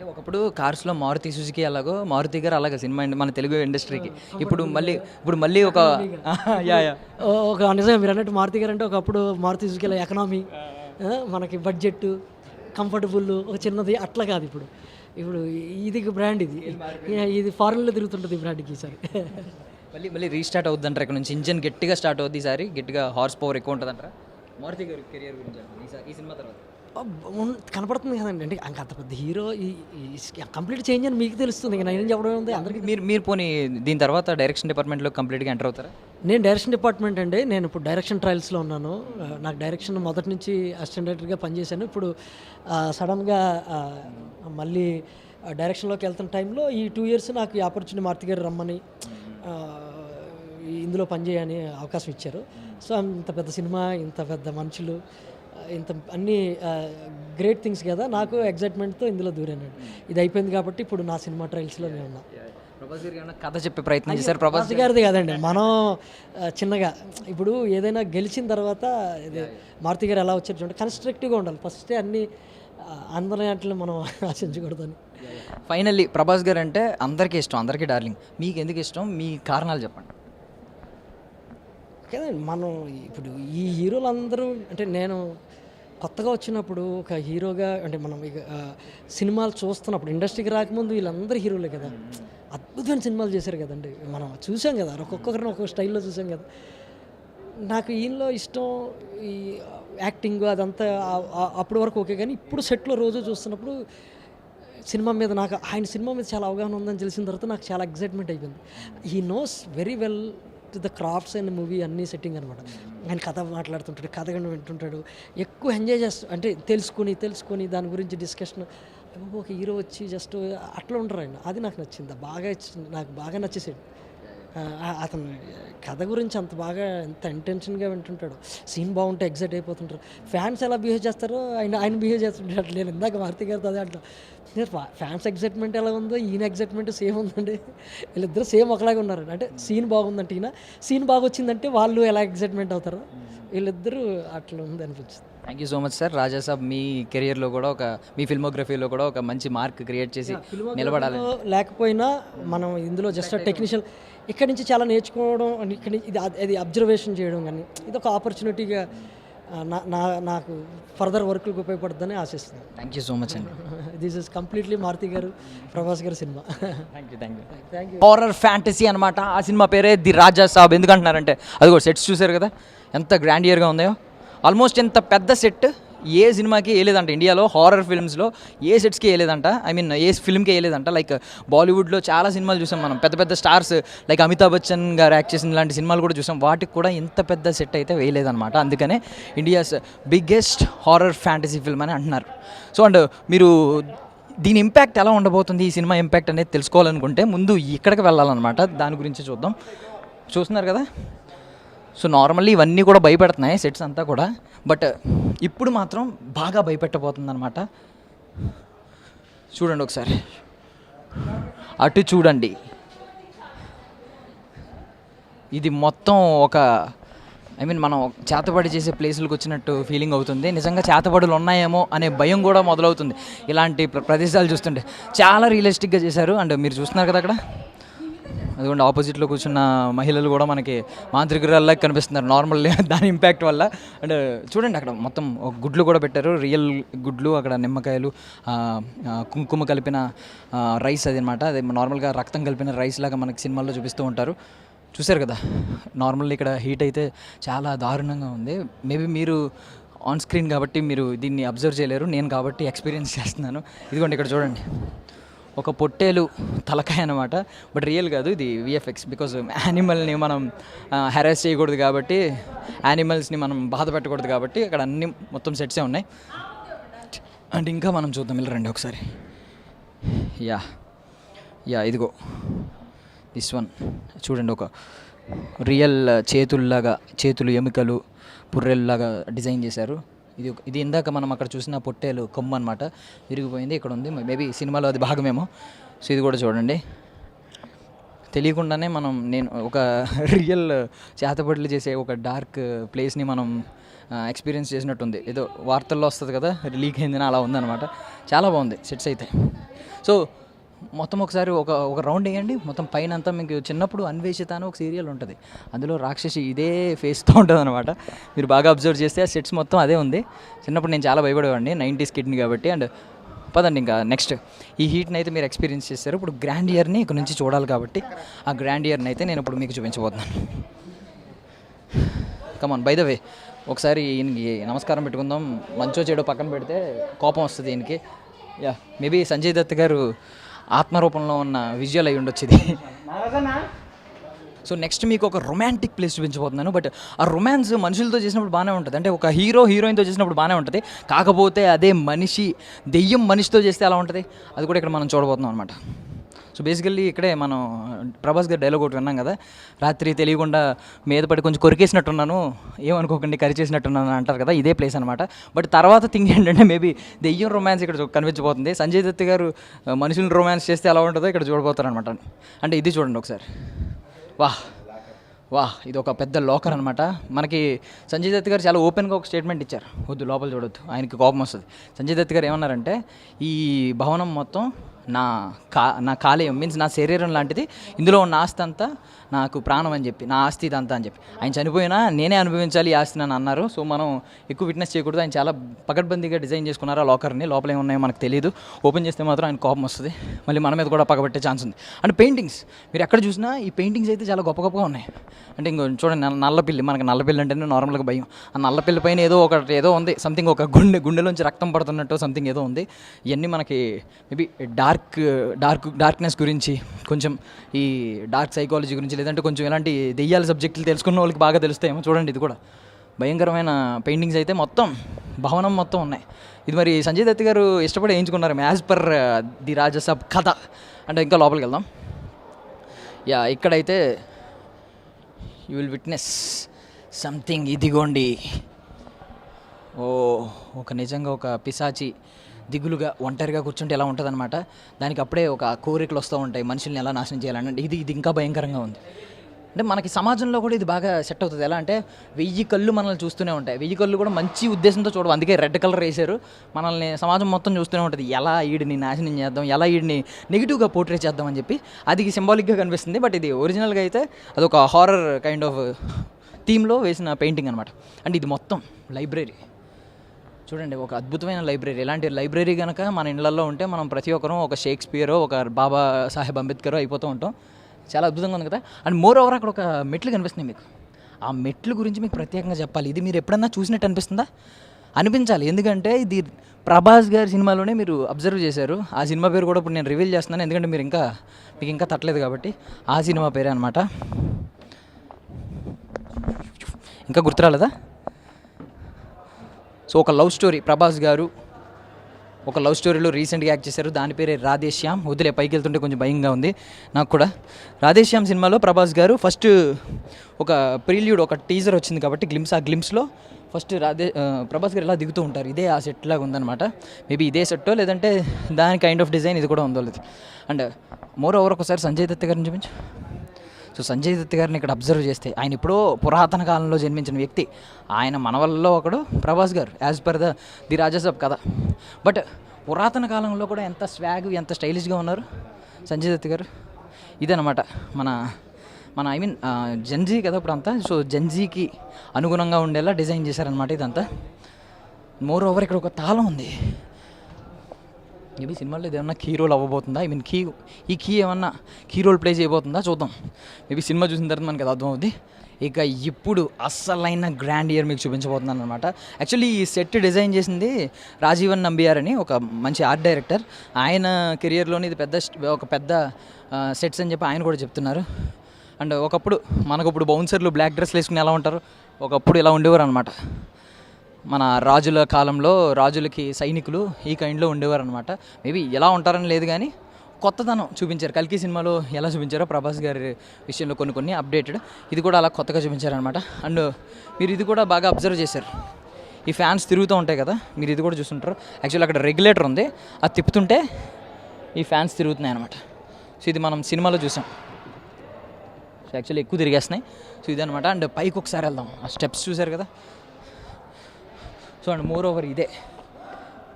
అంటే ఒకప్పుడు కార్స్లో మారుతి సుజుకి అలాగో మారుతి గారు అలాగే సినిమా మన తెలుగు ఇండస్ట్రీకి. ఇప్పుడు మళ్ళీ ఇప్పుడు మళ్ళీ ఒక ఒక నిజమే మీరు అన్నట్టు మారుతి గారు అంటే ఒకప్పుడు మారుతి సుజుకిలో ఎకనామీ మనకి బడ్జెట్ కంఫర్టబుల్ ఒక చిన్నది అట్లా కాదు ఇప్పుడు. ఇప్పుడు ఇది బ్రాండ్ ఇది. ఇది ఫారెన్లో తిరుగుతుంటుంది ఈ బ్రాండ్కి ఈసారి. మళ్ళీ మళ్ళీ రీస్టార్ట్ అవుద్ది అంటారు ఇక్కడ నుంచి. ఇంజన్ గట్టిగా స్టార్ట్ అవుద్ది ఈసారి. గట్టిగా హార్స్ పవర్ ఎక్కువ ఉంటుంది అంటారా మారుతి గారి కెరియర్ గురించి ఈ సినిమా తర్వాత. కనపడుతుంది కదండి. అంటే ఇంక అంత పెద్ద హీరో కంప్లీట్ చేంజ్ అని మీకు తెలుస్తుంది. ఇంకా నేను చెప్పడం ఉంది అందరికీ మీరు మీరు పోనీ దీని తర్వాత డైరెక్షన్ డిపార్ట్మెంట్లో కంప్లీట్గా ఎంటర్ అవుతారా? నేను డైరెక్షన్ డిపార్ట్మెంట్ అండి. నేను ఇప్పుడు డైరెక్షన్ ట్రయల్స్లో ఉన్నాను. నాకు డైరెక్షన్ మొదటి నుంచి అసిస్టెంట్ డైరెక్టర్గా పనిచేశాను. ఇప్పుడు సడన్గా మళ్ళీ డైరెక్షన్లోకి వెళ్తున్న టైంలో ఈ టూ ఇయర్స్ నాకు ఈ ఆపర్చునిటీ మార్తి గారు రమ్మని ఇందులో పనిచేయని అవకాశం ఇచ్చారు. సో ఇంత పెద్ద సినిమా ఇంత పెద్ద మనుషులు ఇంత అన్ని గ్రేట్ థింగ్స్ కదా నాకు ఎగ్జైట్మెంట్తో ఇందులో దూరాను ఇది అయిపోయింది కాబట్టి ఇప్పుడు నా సినిమా ట్రయల్స్లో నేను ఉన్నా. ప్రభాస్ కథ చెప్పే ప్రయత్నం చేశారు? ప్రభాస్ గారిది కాదండి. మనం చిన్నగా ఇప్పుడు ఏదైనా గెలిచిన తర్వాత ఇది మారుతి గారు ఎలా వచ్చారు చూడండి. కన్స్ట్రక్టివ్గా ఉండాలి. ఫస్టే అన్ని అందరి వాటిని మనం ఆశించకూడదని. ఫైనల్లీ ప్రభాస్ గారు అంటే అందరికీ ఇష్టం అందరికీ డార్లింగ్ మీకు ఎందుకు ఇష్టం? మీ కారణాలు చెప్పండి. కదండి మనం ఇప్పుడు ఈ హీరోలందరూ అంటే నేను కొత్తగా వచ్చినప్పుడు ఒక హీరోగా అంటే మనం ఇక సినిమాలు చూస్తున్నప్పుడు ఇండస్ట్రీకి రాకముందు వీళ్ళందరూ హీరోలే కదా. అద్భుతమైన సినిమాలు చేశారు కదండి. మనం చూసాం కదా ఒక్కొక్కరిని ఒక్కొక్క స్టైల్లో చూసాం కదా. నాకు ఈయనలో ఇష్టం ఈ యాక్టింగ్ అదంతా అప్పటి వరకు ఓకే కానీ ఇప్పుడు సెట్లో రోజు చూస్తున్నప్పుడు సినిమా మీద నాకు ఆయన సినిమా మీద చాలా అవగాహన ఉందని తెలిసిన తర్వాత నాకు చాలా ఎగ్జైట్మెంట్ అయిపోయింది. He knows very well to the crafts and movie అన్నీ సెట్టింగ్ అనమాట ఆయన కథ మాట్లాడుతుంటాడు కథ కానీ వింటుంటాడు. ఎక్కువ ఎంజాయ్ చేస్తూ అంటే తెలుసుకొని తెలుసుకొని దాని గురించి డిస్కషన్. ఒక హీరో వచ్చి జస్ట్ అట్లా ఉండరు ఆయన. అది నాకు నచ్చింది. బాగా నాకు బాగా నచ్చేసాడు అతను కథ గురించి అంత బాగా ఎంత ఇంటెన్షన్గా వింటుంటాడు. సీన్ బాగుంటే ఎగ్జైట్ అయిపోతుంటారు. ఫ్యాన్స్ ఎలా బిహేవ్ చేస్తారో ఆయన ఆయన బిహేవ్ చేస్తుంటాడు. నేను ఇందాక మారుతి గారితో అదే అంటా ఫ్యాన్స్ ఎగ్జైట్మెంట్ ఎలా ఉందో ఈయన ఎగ్జైట్మెంట్ సేమ్ ఉందండి. వీళ్ళిద్దరు సేమ్ ఒకలాగా ఉన్నారు. అంటే సీన్ బాగుందంటే ఈయన సీన్ బాగా వచ్చిందంటే వాళ్ళు ఎలా ఎగ్జైట్మెంట్ అవుతారు వీళ్ళిద్దరూ అట్లా ఉంది అనిపించింది. Thank you so much sir Raja Saab మీ కెరియర్లో కూడా ఒక మీ ఫిల్మోగ్రఫీలో కూడా ఒక మంచి మార్క్ క్రియేట్ చేసి నిలబడాలి. లేకపోయినా మనం ఇందులో జస్ట్ టెక్నీషియల్ ఇక్కడి నుంచి చాలా నేర్చుకోవడం ఇక్కడి నుంచి ఇది అది అబ్జర్వేషన్ చేయడం కానీ ఇది ఒక ఆపర్చునిటీగా నా నా- నాకు ఫర్దర్ వర్క్లకు ఉపయోగపడుతుందని ఆశిస్తున్నాను. థ్యాంక్ యూ సో మచ్ అండి this is completely Maruthi garu Prabhas గారి cinema thank you thank you thank you horror fantasy అనమాట ఆ సినిమా పేరే ది రాజా సాబ్. ఎందుకంటున్నారంటే అది కూడా సెట్స్ చూసారు కదా? ఎంత గ్రాండ్ ఇయర్గా ఉందో ఆల్మోస్ట్ ఎంత పెద్ద సెట్ ఏ సినిమాకి వేయలేదంట ఇండియాలో హారర్ ఫిల్మ్స్లో ఏ సెట్స్కి వేయలేదంట ఐ మీన్ ఏ ఫిల్మ్కి వేయలేదంట లైక్ బాలీవుడ్లో చాలా సినిమాలు చూసాం మనం. పెద్ద పెద్ద స్టార్స్ లైక్ అమితాబ్ బచ్చన్ గారు యాక్ట్ చేసిన ఇలాంటి సినిమాలు కూడా చూసాం. వాటికి కూడా ఇంత పెద్ద సెట్ అయితే వేయలేదన్నమాట. అందుకనే India's biggest horror fantasy film అని అంటున్నారు. సో అండ్ మీరు దీని ఇంపాక్ట్ ఎలా ఉండబోతుంది? ఈ సినిమా ఇంపాక్ట్ అనేది తెలుసుకోవాలనుకుంటే ముందు ఇక్కడికి వెళ్ళాలన్నమాట. దాని గురించి చూద్దాం. చూస్తున్నారు కదా? సో నార్మల్లీ ఇవన్నీ కూడా భయపెడుతున్నాయి సెట్స్ అంతా కూడా. బట్ ఇప్పుడు మాత్రం బాగా భయపెట్టబోతుంది అనమాట చూడండి ఒకసారి. అటు చూడండి. ఇది మొత్తం ఒక ఐ మీన్ మనం చేతబడి చేసే ప్లేసులకు వచ్చినట్టు ఫీలింగ్ అవుతుంది. నిజంగా చేతబడులు ఉన్నాయేమో అనే భయం కూడా మొదలవుతుంది. ఇలాంటి ప్ర- ప్రదేశాలు చూస్తుంటే చాలా రియలిస్టిక్గా చేశారు. అండ్ మీరు చూస్తున్నారు కదా అక్కడ? అదిగోండి ఆపోజిట్లో కూర్చున్న మహిళలు కూడా మనకి మాంత్రికురాల్లా కనిపిస్తున్నారు. నార్మల్ దాని ఇంపాక్ట్ వల్ల. అండ్ చూడండి అక్కడ మొత్తం ఒక గుడ్లు కూడా పెట్టారు. రియల్ గుడ్లు అక్కడ నిమ్మకాయలు కుంకుమ కలిపిన రైస్ అది అనమాట అది నార్మల్గా రక్తం కలిపిన రైస్ లాగా మనకి సినిమాల్లో చూపిస్తూ ఉంటారు. చూశారు కదా? నార్మల్ ఇక్కడ హీట్ అయితే చాలా దారుణంగా ఉంది. మేబీ మీరు ఆన్ స్క్రీన్ కాబట్టి మీరు దీన్ని అబ్జర్వ్ చేయలేరు. నేను కాబట్టి ఎక్స్పీరియన్స్ చేస్తున్నాను. ఇదిగోండి ఇక్కడ చూడండి. ఒక పొట్టేలు తలకాయ అనమాట బట్ రియల్ కాదు ఇది విఎఫ్ఎక్స్ బికాజ్ యానిమల్ని మనం హెరాస్ చేయకూడదు కాబట్టి యానిమల్స్ని మనం బాధ పెట్టకూడదు కాబట్టి అక్కడ అన్ని మొత్తం సెట్సే ఉన్నాయి. అండ్ ఇంకా మనం చూద్దాం ఇలా రండి ఒకసారి. యా యా ఇదిగో. దిస్ వన్ చూడండి ఒక రియల్ చేతుల్లాగా చేతులు ఎముకలు పుర్రెల్లాగా డిజైన్ చేశారు. ఇది ఇది ఇందాక మనం అక్కడ చూసిన పొట్టేలు కొమ్మ అనమాట విరిగిపోయింది ఇక్కడ ఉంది. మేబీ సినిమాలో అది భాగమేమో. సో ఇది కూడా చూడండి. తెలియకుండానే మనం నేను ఒక రియల్ చేతపట్లు చేసే ఒక డార్క్ ప్లేస్ని మనం ఎక్స్పీరియన్స్ చేసినట్టుంది. ఏదో వార్తల్లో వస్తుంది కదా లీక్ అయిందని అలా ఉందన్నమాట. చాలా బాగుంది సెట్స్ అయితే. సో మొత్తం ఒకసారి ఒక ఒక రౌండ్ వేయండి. మొత్తం పైన అంతా మీకు చిన్నప్పుడు అన్వేషిత అని ఒక సీరియల్ ఉంటుంది. అందులో రాక్షసి ఇదే ఫేస్తో ఉంటుంది అనమాట మీరు బాగా అబ్జర్వ్ చేస్తే ఆ సెట్స్ మొత్తం అదే ఉంది. చిన్నప్పుడు నేను చాలా భయపడేవాడిని. నైంటీస్ కిడ్ని కాబట్టి. అండ్ పదండి ఇంకా నెక్స్ట్. ఈ హీట్ని అయితే మీరు ఎక్స్పీరియన్స్ చేస్తారు ఇప్పుడు గ్రాండ్ ఇయర్ని ఇక్కడ నుంచి చూడాలి కాబట్టి ఆ గ్రాండ్ ఇయర్ని అయితే నేను ఇప్పుడు మీకు చూపించబోతున్నాను. కమాన్ బై ద వే ఒకసారి ఈయనకి నమస్కారం పెట్టుకుందాం. మంచో చెడో పక్కన పెడితే కోపం వస్తుంది ఈయనకి. యా మేబీ సంజయ్ దత్ గారు ఆత్మరూపంలో ఉన్న విజువల్ అయి ఉండొచ్చు ఇది సో నెక్స్ట్ మీకు ఒక రొమాంటిక్ ప్లేస్ చూపించబోతున్నాను. బట్ ఆ రొమాన్స్ మనుషులతో చేసినప్పుడు బాగానే ఉంటుంది. అంటే ఒక హీరో హీరోయిన్తో చేసినప్పుడు బాగానే ఉంటుంది. కాకపోతే అదే మనిషి దెయ్యం మనిషితో చేస్తే ఎలా ఉంటుంది? అది కూడా ఇక్కడ మనం చూడబోతున్నాం అనమాట సో బేసికల్లీ ఇక్కడే మనం ప్రభాస్ గారి డైలాగ్ ఒకటి విన్నాం కదా? రాత్రి తెలియకుండా మీద పడి కొంచెం కొరికేసినట్టున్నాను ఏమనుకోకండి కరి చేసినట్టున్నాను అంటారు కదా? ఇదే ప్లేస్ అనమాట బట్ తర్వాత థింగ్ ఏంటంటే మేబీ దెయ్యం రొమాన్స్ ఇక్కడ కనిపించబోతుంది. సంజయ్ దత్ గారు మనుషులను రొమాన్స్ చేస్తే ఎలా ఉంటుందో ఇక్కడ చూడబోతారు అనమాట అంటే ఇది చూడండి ఒకసారి. వాహ్! వాహ్! ఇది ఒక పెద్ద లోకర్ అనమాట మనకి సంజయ్ దత్ గారు చాలా ఓపెన్గా ఒక స్టేట్మెంట్ ఇచ్చారు. వద్దు లోపల చూడొద్దు. ఆయనకి కోపం వస్తుంది. సంజయ్ దత్ గారు ఏమన్నారంటే ఈ భవనం మొత్తం నా కా నా కాలేయం మీన్స్ నా శరీరం లాంటిది. ఇందులో ఉన్న ఆస్తి అంతా నాకు ప్రాణం అని చెప్పి నా ఆస్తి ఇదంతా అని చెప్పి. ఆయన చనిపోయినా నేనే అనుభవించాలి ఈ ఆస్తిని అని అన్నారు. సో మనం ఎక్కువ విట్నెస్ చేయకూడదు. ఆయన చాలా పకడ్బందీగా డిజైన్ చేసుకున్నారు ఆ లాకర్ని లోపల ఏమున్నాయో మనకు తెలియదు ఓపెన్ చేస్తే మాత్రం ఆయన కోపం వస్తుంది. మళ్ళీ మన మీద కూడా పగబట్టే ఛాన్స్ ఉంది. అండ్ పెయింటింగ్స్ మీరు ఎక్కడ చూసినా ఈ పెయింటింగ్స్ అయితే చాలా గొప్ప గొప్పగా ఉన్నాయి. అంటే ఇంకో చూడండి నల్లపిల్లి మనకి నల్లపిల్లి అంటేనే నార్మల్గా భయం. ఆ నల్లపిల్లి పైన ఏదో ఒకటి ఏదో ఉంది. సంథింగ్ ఒక గుండె గుండెలోంచి రక్తం పడుతున్నట్టు సంథింగ్ ఏదో ఉంది. ఇవన్నీ మనకి మేబీ డార్క్ డార్క్ డార్క్నెస్ గురించి కొంచెం ఈ డార్క్ సైకాలజీ గురించి లేదంటే కొంచెం ఇలాంటి దెయ్యాల సబ్జెక్టులు తెలుసుకున్న వాళ్ళకి బాగా తెలుస్తాయేమో చూడండి ఇది కూడా. భయంకరమైన పెయింటింగ్స్ అయితే మొత్తం భవనం మొత్తం ఉన్నాయి. ఇది మరి సంజయ్ దత్ గారు ఇష్టపడి వేయించుకున్నారు యాజ్ పర్ ది రాజసబ్ కథ. అంటే ఇంకా లోపలికి వెళ్దాం. యా ఇక్కడైతే యూ విల్ విట్నెస్ సంథింగ్ ఇదిగోండి. ఓ ఒక నిజంగా ఒక పిశాచి దిగులుగా ఒంటరిగా కూర్చుంటే ఎలా ఉంటుందన్నమాట? దానికి అప్పుడే ఒక కోరికలు వస్తూ ఉంటాయి. మనుషుల్ని ఎలా నాశనం చేయాలని. అంటే ఇది ఇది ఇంకా భయంకరంగా ఉంది. అంటే మనకి సమాజంలో కూడా ఇది బాగా సెట్ అవుతుంది. ఎలా అంటే వెయ్యి కళ్ళు మనల్ని చూస్తూనే ఉంటాయి. వెయ్యి కళ్ళు కూడా మంచి ఉద్దేశంతో చూడవు. అందుకే రెడ్ కలర్ వేసారు మనల్ని సమాజం మొత్తం చూస్తూనే ఉంటుంది. ఎలా వీడిని నాశనం చేద్దాం? ఎలా వీడిని నెగిటివ్గా పోర్ట్రేట్ చేద్దాం అని చెప్పి. అది సింబాలిక్గా కనిపిస్తుంది. బట్ ఇది ఒరిజినల్గా అయితే అదొక హారర్ కైండ్ ఆఫ్ థీమ్లో వేసిన పెయింటింగ్ అనమాట అంటే ఇది మొత్తం లైబ్రరీ చూడండి ఒక అద్భుతమైన లైబ్రరీ. ఇలాంటి లైబ్రరీ కనుక మన ఇళ్ళలో ఉంటే మనం ప్రతి ఒక్కరూ ఒక షేక్స్పియరో ఒక బాబా సాహెబ్ అంబేద్కర్ అయిపోతూ ఉంటాం. చాలా అద్భుతంగా ఉంది కదా? అండ్ మోర్ ఓవర్ అక్కడ ఒక మెట్లు కనిపిస్తున్నాయి మీకు. ఆ మెట్లు గురించి మీకు ప్రత్యేకంగా చెప్పాలి. ఇది మీరు ఎప్పుడన్నా చూసినట్టు అనిపిస్తుందా? అనిపించాలి. ఎందుకంటే ఇది ప్రభాస్ గారి సినిమాలోనే మీరు అబ్జర్వ్ చేశారు. ఆ సినిమా పేరు కూడా ఇప్పుడు నేను రివీల్ చేస్తున్నాను. ఎందుకంటే మీరు ఇంకా మీకు ఇంకా తట్టలేదు కాబట్టి ఆ సినిమా పేరే అనమాట ఇంకా గుర్తురాలేదా? సో ఒక లవ్ స్టోరీ. ప్రభాస్ గారు ఒక లవ్ స్టోరీలో రీసెంట్గా యాక్ట్ చేశారు. దాని పేరే రాధేశ్యామ్. వదిలే పైకి వెళ్తుంటే కొంచెం భయంగా ఉంది నాకు కూడా. రాధేశ్యామ్ సినిమాలో ప్రభాస్ గారు ఫస్ట్ ఒక ప్రీల్యూడ్ ఒక టీజర్ వచ్చింది కాబట్టి గ్లిమ్స్ ఆ గ్లిమ్స్లో ఫస్ట్ రాధే ప్రభాస్ గారు ఇలా దిగుతూ ఉంటారు. ఇదే ఆ సెట్ లాగా ఉందన్నమాట. మేబీ ఇదే సెట్టో లేదంటే దాని కైండ్ ఆఫ్ డిజైన్ ఇది కూడా ఉందో లేదు. అండ్ మోర్ ఓవర్ ఒకసారి సంజయ్ దత్ గారిని చూపించు. సో సంజయ్ దత్ గారిని ఇక్కడ అబ్జర్వ్ చేస్తే ఆయన ఎప్పుడో పురాతన కాలంలో జన్మించిన వ్యక్తి. ఆయన మనవల్లో ఒకడు Prabhas garu as per the the Raja Saab కథ. బట్ పురాతన కాలంలో కూడా ఎంత స్వాగ్ ఎంత స్టైలిష్గా ఉన్నారు సంజయ్ దత్ గారు? ఇదనమాట మన మన ఐ మీన్ జంజీ కదా ఇప్పుడు అంతా సో జంజీకి అనుగుణంగా ఉండేలా డిజైన్ చేశారనమాట ఇదంతా. మోర్ ఓవర్ ఇక్కడ ఒక తాళం ఉంది. మేబీ సినిమాలో ఇది ఏమన్నా కీ రోల్ అవ్వబోతుందా? ఐ మీన్ కీ ఈ కీ ఏమన్నా కీ రోల్ ప్లే చేయబోతుందా? చూద్దాం. మేబీ సినిమా చూసిన తర్వాత మనకి అది అర్థమవుద్ది. ఇక ఇప్పుడు అస్సలైన గ్రాండ్ ఇయర్ మీకు చూపించబోతున్నాను అనమాట యాక్చువల్లీ ఈ సెట్ డిజైన్ చేసింది రాజీవన్ నంబియార్ అని ఒక మంచి ఆర్ట్ డైరెక్టర్ ఆయన కెరియర్లోని ఇది పెద్ద ఒక పెద్ద సెట్స్ అని చెప్పి ఆయన కూడా చెప్తున్నారు. అండ్ ఒకప్పుడు మనకు ఇప్పుడు బౌన్సర్లు బ్లాక్ డ్రెస్లు వేసుకుని ఎలా ఉంటారు? ఒకప్పుడు ఇలా ఉండేవారు అనమాట మన రాజుల కాలంలో రాజులకి సైనికులు ఈ కైండ్లో ఉండేవారు అనమాట మేబీ ఎలా ఉంటారని లేదు కానీ కొత్తదనం చూపించారు. కల్కి సినిమాలో ఎలా చూపించారో ప్రభాస్ గారి విషయంలో కొన్ని కొన్ని అప్డేటెడ్. ఇది కూడా అలా కొత్తగా చూపించారనమాట అండ్ మీరు ఇది కూడా బాగా అబ్జర్వ్ చేశారు. ఈ ఫ్యాన్స్ తిరుగుతూ ఉంటాయి కదా మీరు ఇది కూడా చూస్తుంటారు. యాక్చువల్లీ అక్కడ రెగ్యులేటర్ ఉంది. అది తిప్పుతుంటే ఈ ఫ్యాన్స్ తిరుగుతున్నాయి అనమాట సో ఇది మనం సినిమాలో చూసాం. సో యాక్చువల్లీ ఎక్కువ తిరిగేస్తున్నాయి. సో ఇదనమాట అండ్ పైకి ఒకసారి వెళ్దాం. ఆ స్టెప్స్ చూసారు కదా? సో అండ్ మోర్ ఓవర్ ఇదే.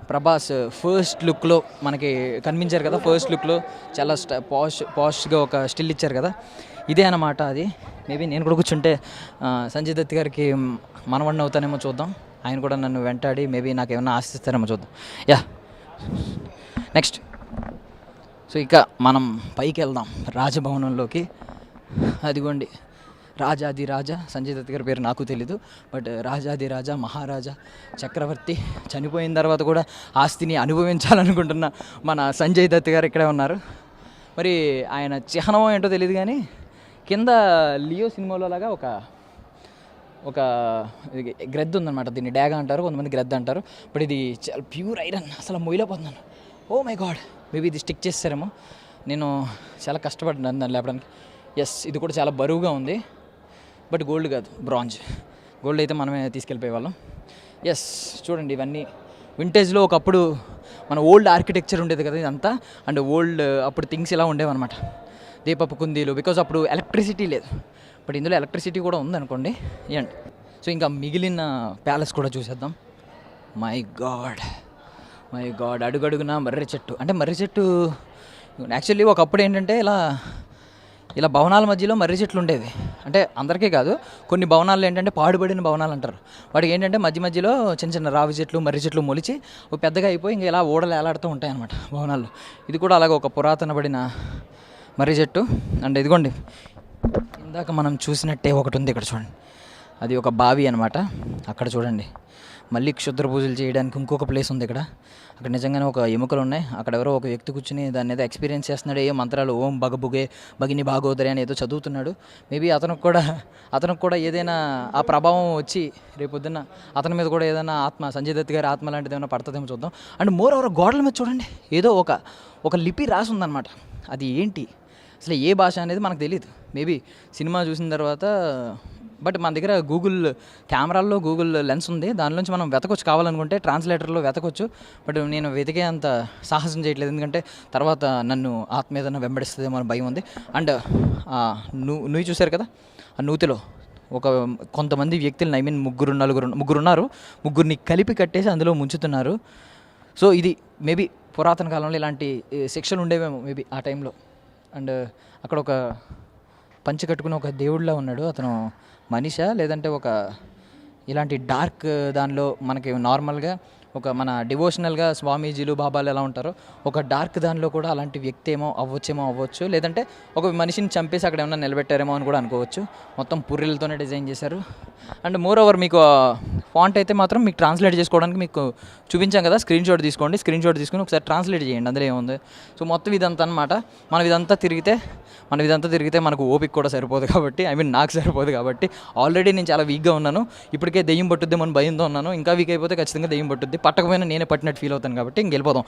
ప్రభాస్ ఫస్ట్ లుక్లో మనకి కనిపించారు కదా ఫస్ట్ లుక్లో చాలా స్ట పాష్ పాష్గా ఒక స్టిల్ ఇచ్చారు కదా. ఇదే అన్నమాట అది. మేబీ నేను కూడా కూర్చుంటే సంజయ్ దత్ గారికి మనవడిని అవుతానేమో చూద్దాం. ఆయన కూడా నన్ను వెంటాడి మేబీ నాకు ఏమైనా ఆశిస్తారేమో చూద్దాం. యా నెక్స్ట్ సో ఇక మనం పైకి వెళ్దాం రాజభవనంలోకి. అదిగోండి. రాజాది రాజా సంజయ్ దత్ గారి పేరు నాకు తెలీదు బట్ రాజాది రాజా మహారాజా చక్రవర్తి చనిపోయిన తర్వాత కూడా ఆస్తిని అనుభవించాలనుకుంటున్న మన సంజయ్ దత్ గారు ఇక్కడే ఉన్నారు. మరి ఆయన చిహ్నం ఏంటో తెలియదు కానీ కింద లియో సినిమాలో లాగా ఒక ఒక ఇది గ్రెద్ ఉందన్నమాట. దీన్ని డ్యాగ్ అంటారు కొంతమంది గ్రెద్ అంటారు. బట్ ఇది చాలా ప్యూర్ ఐరన్ అసలు మొయ్యలేకపోతున్నాను ఓ మై గాడ్ మేబీ ఇది స్టిక్ చేస్తారేమో నేను చాలా కష్టపడ్డాను దాన్ని లేపడానికి. ఎస్ ఇది కూడా చాలా బరువుగా ఉంది. బట్ గోల్డ్ కాదు బ్రాంజ్. గోల్డ్ అయితే మనమే తీసుకెళ్ళిపోయేవాళ్ళం ఎస్ చూడండి ఇవన్నీ. వింటేజ్లో ఒకప్పుడు మన ఓల్డ్ ఆర్కిటెక్చర్ ఉండేది కదా ఇదంతా. అండ్ ఓల్డ్ అప్పుడు థింగ్స్ ఇలా ఉండేవన్నమాట. దీపపు కుందీలు బికాజ్ అప్పుడు ఎలక్ట్రిసిటీ లేదు. బట్ ఇందులో ఎలక్ట్రిసిటీ కూడా ఉందనుకోండి ఇవ్వండి సో ఇంకా మిగిలిన ప్యాలెస్ కూడా చూసేద్దాం. మై గాడ్ మై గాడ్ అడుగడుగున మర్రి చెట్టు. అంటే మర్రి చెట్టు యాక్చువల్లీ ఒకప్పుడు ఏంటంటే ఇలా ఇలా భవనాల మధ్యలో మర్రి చెట్లు ఉండేవి. అంటే అందరికీ కాదు కొన్ని భవనాలు ఏంటంటే పాడుబడిన భవనాలు అంటారు. వాటికి ఏంటంటే మధ్య మధ్యలో చిన్న చిన్న రావి చెట్లు మర్రి చెట్లు మొలిచి ఒక పెద్దగా అయిపోయి ఇంకా ఇలా ఓడలు ఏలాడుతూ ఉంటాయి భవనాల్లో. ఇది కూడా అలాగే ఒక పురాతనబడిన మర్రి చెట్టు. అండ్ ఇదిగోండి ఇందాక మనం చూసినట్టే ఒకటి ఉంది ఇక్కడ చూడండి. అది ఒక బావి అనమాట అక్కడ చూడండి. మళ్ళీ క్షుద్ర పూజలు చేయడానికి ఇంకొక ప్లేస్ ఉంది ఇక్కడ. అక్కడ నిజంగానే ఒక ఎముకలు ఉన్నాయి. అక్కడ ఎవరో ఒక వ్యక్తి కూర్చుని దాన్ని ఏదో ఎక్స్పీరియన్స్ చేస్తున్నాడు. ఏ మంత్రాలు ఓం బగబుగే భగిని భాగోదరి అని ఏదో చదువుతున్నాడు. మేబీ అతనికి కూడా అతనికి కూడా ఏదైనా ఆ ప్రభావం వచ్చి రేపొద్దున అతని మీద కూడా ఏదైనా ఆత్మ సంజయ్ దత్ గారి ఆత్మ లాంటిది ఏమైనా పడుతుందేమో చూద్దాం. అండ్ మోర్ ఎవరో గోడల మీద చూడండి. ఏదో ఒక ఒక లిపి రాసి ఉందన్నమాట. అది ఏంటి? అసలు ఏ భాష అనేది మనకు తెలియదు మేబీ సినిమా చూసిన తర్వాత బట్ మన దగ్గర గూగుల్ కెమెరాల్లో గూగుల్ లెన్స్ ఉంది. దానిలోంచి మనం వెతకొచ్చు. కావాలనుకుంటే ట్రాన్స్లేటర్లో వెతకొచ్చు. బట్ నేను వెతికే అంత సాహసం చేయట్లేదు. ఎందుకంటే తర్వాత నన్ను ఆత్మ ఏదైనా వెంబడిస్తుందేమో అని భయం ఉంది. అండ్ నువ్వు నువ్వు చూశారు కదా? ఆ నూతిలో ఒక కొంతమంది వ్యక్తులను ఐ మీన్ ముగ్గురు నలుగురు ముగ్గురు ఉన్నారు ముగ్గురిని కలిపి కట్టేసి అందులో ముంచుతున్నారు. సో ఇది మేబీ పురాతన కాలంలో ఇలాంటి శిక్షలు ఉండేవేమో మేబీ ఆ టైంలో. అండ్ అక్కడ ఒక పంచి కట్టుకుని ఒక దేవుడిలా ఉన్నాడు. అతను మనిషా? లేదంటే ఒక ఇలాంటి డార్క్ దానిలో మనకి నార్మల్గా ఒక మన డివోషనల్గా స్వామీజీలు బాబాలు ఎలా ఉంటారో ఒక డార్క్ దానిలో కూడా అలాంటి వ్యక్తి ఏమో అవ్వచ్చేమో అవ్వచ్చు. లేదంటే ఒక మనిషిని చంపేసి అక్కడ ఏమన్నా నిలబెట్టారేమో అని కూడా అనుకోవచ్చు. మొత్తం పుర్రెలతోనే డిజైన్ చేశారు. అండ్ మోర్ ఓవర్ మీకు ఫాంట్ అయితే మాత్రం మీకు ట్రాన్స్లేట్ చేసుకోవడానికి మీకు చూపించాం కదా స్క్రీన్ షాట్ తీసుకోండి స్క్రీన్ షాట్ తీసుకుని ఒకసారి ట్రాన్స్లేట్ చేయండి. అందులో ఏముంది? సో మొత్తం ఇదంతా అనమాట మనం ఇదంతా తిరిగితే మనం ఇదంతా తిరిగితే మనకు ఓపిక కూడా సరిపోదు కాబట్టి ఐ మీన్ నాకు సరిపోదు కాబట్టి ఆల్రెడీ నేను చాలా వీక్గా ఉన్నాను. ఇప్పటికే దెయ్యం పట్టుద్ది మన భయంతో ఉన్నాను. ఇంకా వీక్ అయిపోతే ఖచ్చితంగా దెయ్యం పట్టుద్ది. పట్టకపోయినా నేనే పట్టినట్టు ఫీల్ అవుతాను కాబట్టి ఇంక వెళ్ళిపోదాం.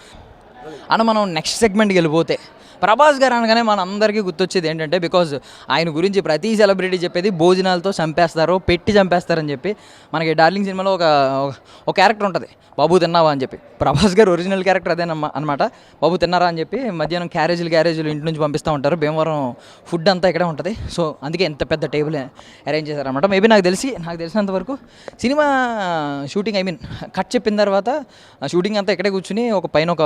అని మనం నెక్స్ట్ సెగ్మెంట్కి వెళ్ళిపోతే ప్రభాస్ గారు అనగానే మన అందరికీ గుర్తొచ్చేది ఏంటంటే బికాజ్ ఆయన గురించి ప్రతి సెలబ్రిటీ చెప్పేది భోజనాలతో చంపేస్తారు పెట్టి చంపేస్తారని చెప్పి మనకి డార్లింగ్ సినిమాలో ఒక ఒక క్యారెక్టర్ ఉంటుంది బాబు తిన్నావా? అని చెప్పి. ప్రభాస్ గారు ఒరిజినల్ క్యారెక్టర్ అదేనమ్మా అనమాట బాబు తిన్నారా? అని చెప్పి మధ్యాహ్నం క్యారేజీలు క్యారేజీలు ఇంటి నుంచి పంపిస్తూ ఉంటారు. భీమవరం ఫుడ్ అంతా ఇక్కడే ఉంటుంది. సో అందుకే ఎంత పెద్ద టేబుల్ అరేంజ్ చేశారనమాట మేబీ నాకు తెలిసి నాకు తెలిసినంత వరకు సినిమా షూటింగ్ ఐ మీన్ కట్ చెప్పిన తర్వాత షూటింగ్ అంతా ఇక్కడే కూర్చుని ఒక పైన ఒక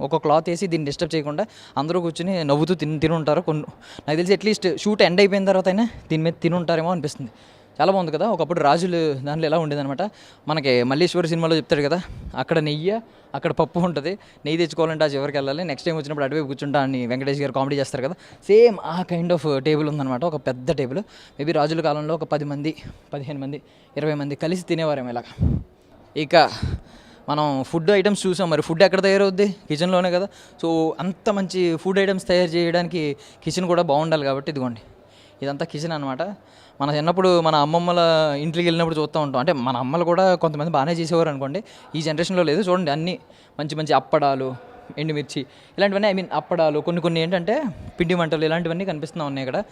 ఒక క్లాత్ వేసి దీన్ని డిస్టర్బ్ చేయకుండా అందరూ కూర్చొని నవ్వుతూ తిని తిని ఉంటారు కొన్ని నాకు తెలిసి అట్లీస్ట్ షూట్ ఎండ్ అయిపోయిన తర్వాత అయినా దీని మీద తిని ఉంటారేమో అనిపిస్తుంది. చాలా బాగుంది కదా? ఒకప్పుడు రాజులు దాంట్లో ఎలా ఉండేదనమాట మనకి మల్లేశ్వరి సినిమాలో చెప్తాడు కదా అక్కడ నెయ్యి అక్కడ పప్పు ఉంటుంది. నెయ్యి తెచ్చుకోవాలంటే ఆ చివరికి వెళ్ళాలి. నెక్స్ట్ టైం వచ్చినప్పుడు అటువైపు కూర్చుంటా అని వెంకటేష్ గారు కామెడీ చేస్తారు కదా. సేమ్ ఆ కైండ్ ఆఫ్ టేబుల్ ఉందన్నమాట ఒక పెద్ద టేబుల్. మేబీ రాజుల కాలంలో ఒక పది మంది పదిహేను మంది ఇరవై మంది కలిసి తినేవారేమో ఇలాగా. ఇక మనం ఫుడ్ ఐటమ్స్ చూసాం మరి. ఫుడ్ ఎక్కడ తయారవుద్ది? కిచెన్లోనే కదా. సో అంత మంచి ఫుడ్ ఐటమ్స్ తయారు చేయడానికి కిచెన్ కూడా బాగుండాలి కాబట్టి ఇదిగోండి. ఇదంతా కిచెన్ అనమాట మన చిన్నప్పుడు మన అమ్మమ్మల ఇంటికి వెళ్ళినప్పుడు చూస్తూ ఉంటాం. అంటే మన అమ్మలు కూడా కొంతమంది బాగానే చేసేవారు అనుకోండి. ఈ జనరేషన్లో లేదు. చూడండి అన్నీ మంచి మంచి అప్పడాలు ఎండుమిర్చి ఇలాంటివన్నీ ఐ మీన్ అప్పడాలు కొన్ని కొన్ని ఏంటంటే పిండి వంటలు ఇలాంటివన్నీ కనిపిస్తూ ఉన్నాయి ఇక్కడ.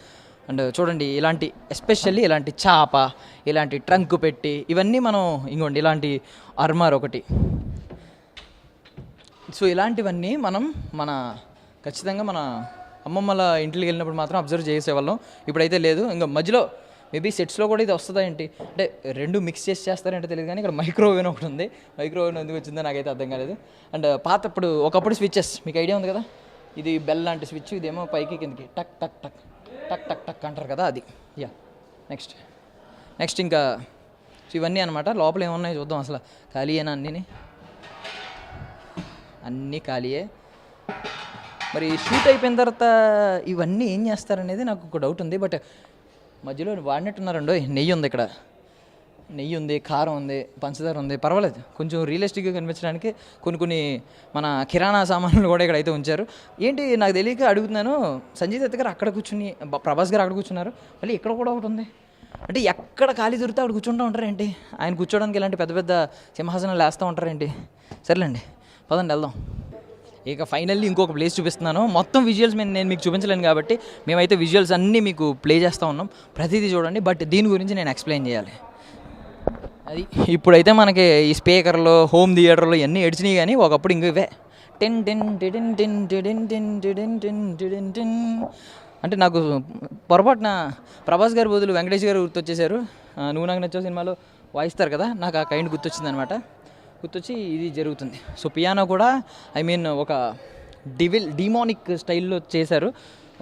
అండ్ చూడండి ఇలాంటి ఎస్పెషల్లీ ఇలాంటి చాప ఇలాంటి ట్రంక్ పెట్టి ఇవన్నీ మనం ఇంకోండి ఇలాంటి అర్మార్ ఒకటి. సో ఇలాంటివన్నీ మనం మన ఖచ్చితంగా మన అమ్మమ్మల ఇంటికి వెళ్ళినప్పుడు మాత్రం అబ్జర్వ్ చేసేవాళ్ళం. ఇప్పుడైతే లేదు. ఇంకా మధ్యలో మేబీ సెట్స్లో కూడా ఇది వస్తుందా ఏంటి? అంటే రెండు మిక్స్ చేసి చేస్తారంటే తెలియదు కానీ ఇక్కడ మైక్రోవేవ్ ఒకటి ఉంది. మైక్రోవేవ్ ఎందుకు వచ్చిందో నాకైతే అర్థం కాలేదు. అండ్ పాతప్పుడు ఒకప్పుడు స్విచ్చెస్ మీకు ఐడియా ఉంది కదా? ఇది బెల్ లాంటి స్విచ్ ఇదేమో పైకి కిందకి. టక్ టక్ టక్. టక్ టక్ టక్ అంటారు కదా అది. యా నెక్స్ట్ నెక్స్ట్ ఇంకా ఇవన్నీ అనమాట లోపల ఏమున్నాయి చూద్దాం అసలు. ఖాళీయేనా అన్నీ అన్నీ ఖాళీయే. మరి షూట్ అయిపోయిన తర్వాత ఇవన్నీ ఏం చేస్తారనేది నాకు ఒక డౌట్ ఉంది. బట్ మధ్యలో వాడినట్టున్నారండో నెయ్యి ఉంది ఇక్కడ. నెయ్యి ఉంది కారం ఉంది పంచదార ఉంది పర్వాలేదు. కొంచెం రియలిస్టిక్గా కనిపించడానికి కొన్ని కొన్ని మన కిరాణా సామాన్లు కూడా ఇక్కడ అయితే ఉంచారు. ఏంటి నాకు తెలియక అడుగుతున్నాను సంజయ్ దత్ గారు అక్కడ కూర్చుని ప్రభాస్ గారు అక్కడ కూర్చున్నారు. మళ్ళీ ఇక్కడ కూడా ఒకటి ఉంది. అంటే ఎక్కడ ఖాళీ దొరికితే అక్కడ కూర్చుంటూ ఉంటారేంటి? ఆయన కూర్చోడానికి ఇలాంటి పెద్ద పెద్ద సింహాసనాలు వేస్తూ ఉంటారేంటి? సర్లేండి పదండి వెళ్దాం. ఇక ఫైనల్లీ ఇంకొక ప్లేస్ చూపిస్తున్నాను. మొత్తం విజువల్స్ మేము నేను మీకు చూపించలేను కాబట్టి మేమైతే విజువల్స్ అన్నీ మీకు ప్లే చేస్తూ ఉన్నాం. ప్రతిదీ చూడండి. బట్ దీని గురించి నేను ఎక్స్ప్లెయిన్ చేయాలి. అది. ఇప్పుడైతే మనకి ఈ స్పీకర్లు హోమ్ థియేటర్లు ఇవన్నీ ఏడ్చినాయి కానీ ఒకప్పుడు ఇంక ఇవే. టిన్ టిన్ టిడిన్ టిన్ టిడిన్ టిన్ టిడిన్ టిన్ టిడిన్ టిన్. అంటే నాకు పొరపాటున ప్రభాస్ గారి బదులు వెంకటేష్ గారు గుర్తొచ్చేశారు. నువ్వు నాకు నచ్చే సినిమాలో వాయిస్తారు కదా నాకు ఆ కైండ్ గుర్తొచ్చింది అనమాట గుర్తొచ్చి ఇది జరుగుతుంది. సో పియానో కూడా ఐ మీన్ ఒక డివిల్ డిమానిక్ స్టైల్లో చేశారు.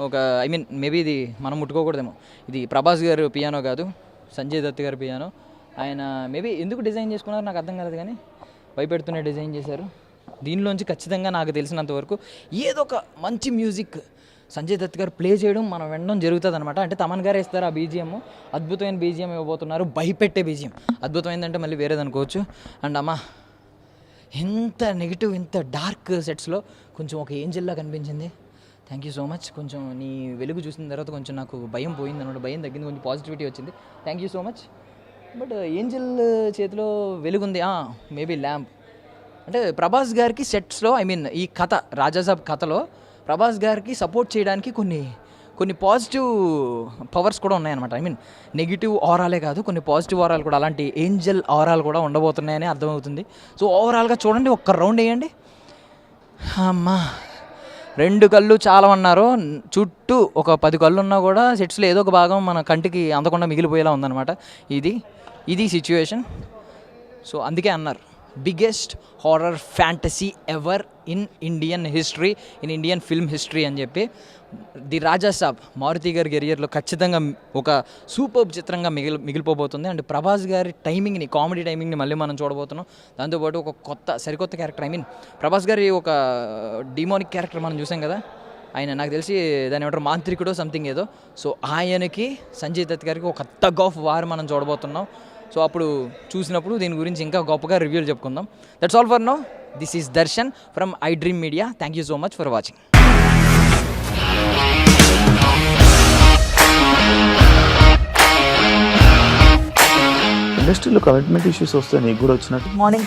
ఒక ఐ మీన్ మేబీ ఇది మనం ముట్టుకోకూడదేమో. ఇది ప్రభాస్ గారు పియానో కాదు సంజయ్ దత్ గారు పియానో. ఆయన మేబీ ఎందుకు డిజైన్ చేసుకున్నారో నాకు అర్థం కాలేదు కానీ భయపెడుతూనే డిజైన్ చేశారు. దీనిలోంచి ఖచ్చితంగా నాకు తెలిసినంత వరకు ఏదో ఒక మంచి మ్యూజిక్ సంజయ్ దత్ గారు ప్లే చేయడం మనం వినడం జరుగుతుంది అనమాట అంటే తమన్ గారు ఇస్తారు ఆ బీజిఎం? అద్భుతమైన బీజిఎం ఇవ్వబోతున్నారు. భయపెట్టే బీజిఎం. అద్భుతమైందంటే మళ్ళీ వేరేది అనుకోవచ్చు. అండ్ అమ్మా ఎంత నెగిటివ్ ఇంత డార్క్ సెట్స్లో కొంచెం ఒక ఏంజిల్లా కనిపించింది. థ్యాంక్ యూ సో మచ్ కొంచెం నీ వెలుగు చూసిన తర్వాత కొంచెం నాకు భయం పోయింది అనమాట భయం తగ్గింది కొంచెం పాజిటివిటీ వచ్చింది. Thank you so much but angel చేతిలో వెలుగుంది. Maybe lamp. అంటే ప్రభాస్ గారికి సెట్స్లో ఐ మీన్ ఈ కథ రాజాసాబ్ కథలో ప్రభాస్ గారికి సపోర్ట్ చేయడానికి కొన్ని కొన్ని పాజిటివ్ పవర్స్ కూడా ఉన్నాయన్నమాట. ఐ మీన్ నెగిటివ్ ఆరాలే కాదు కొన్ని పాజిటివ్ ఆరాలు కూడా అలాంటి ఏంజల్ ఆరాలు కూడా ఉండబోతున్నాయని అర్థమవుతుంది. సో ఓవరాల్గా చూడండి ఒక్క రౌండ్ వేయండి. అమ్మా రెండు కళ్ళు చాలా అన్నారు చుట్టూ ఒక పది కళ్ళు ఉన్నా కూడా సెట్స్లో ఏదో ఒక భాగం మన కంటికి అందకుండా మిగిలిపోయేలా ఉందన్నమాట. ఇది ఇది సిచ్యువేషన్ సో అందుకే అన్నారు. Biggest horror fantasy ever in Indian history in Indian film history అని చెప్పి ది రాజా సాబ్ మారుతి గారి కెరియర్లో ఖచ్చితంగా ఒక సూపర్ చిత్రంగా మిగిలి మిగిలిపోబోతుంది. అండ్ ప్రభాస్ గారి టైమింగ్ని కామెడీ టైమింగ్ని మళ్ళీ మనం చూడబోతున్నాం. దాంతోపాటు ఒక కొత్త సరికొత్త క్యారెక్టర్ ఐ మీన్ ప్రభాస్ గారి ఒక డిమోనిక్ క్యారెక్టర్ మనం చూసాం కదా? ఆయన నాకు తెలిసి దాని ఏమంటారు మాంత్రికుడో సంథింగ్ ఏదో. సో ఆయనకి సంజయ్ దత్ గారికి ఒక తగ్ ఆఫ్ వార్ మనం చూడబోతున్నాం. సో అప్పుడు చూసినప్పుడు దీని గురించి ఇంకా గొప్పగా రివ్యూలు చెప్పుకుందాం. That's all for now this is Darshan from iDream Media thank you so much for watching ఇండస్ట్రీలో కమిట్మెంట్ ఇష్యూస్ వస్తే నీకు కూడా వచ్చినట్టు. మార్నింగ్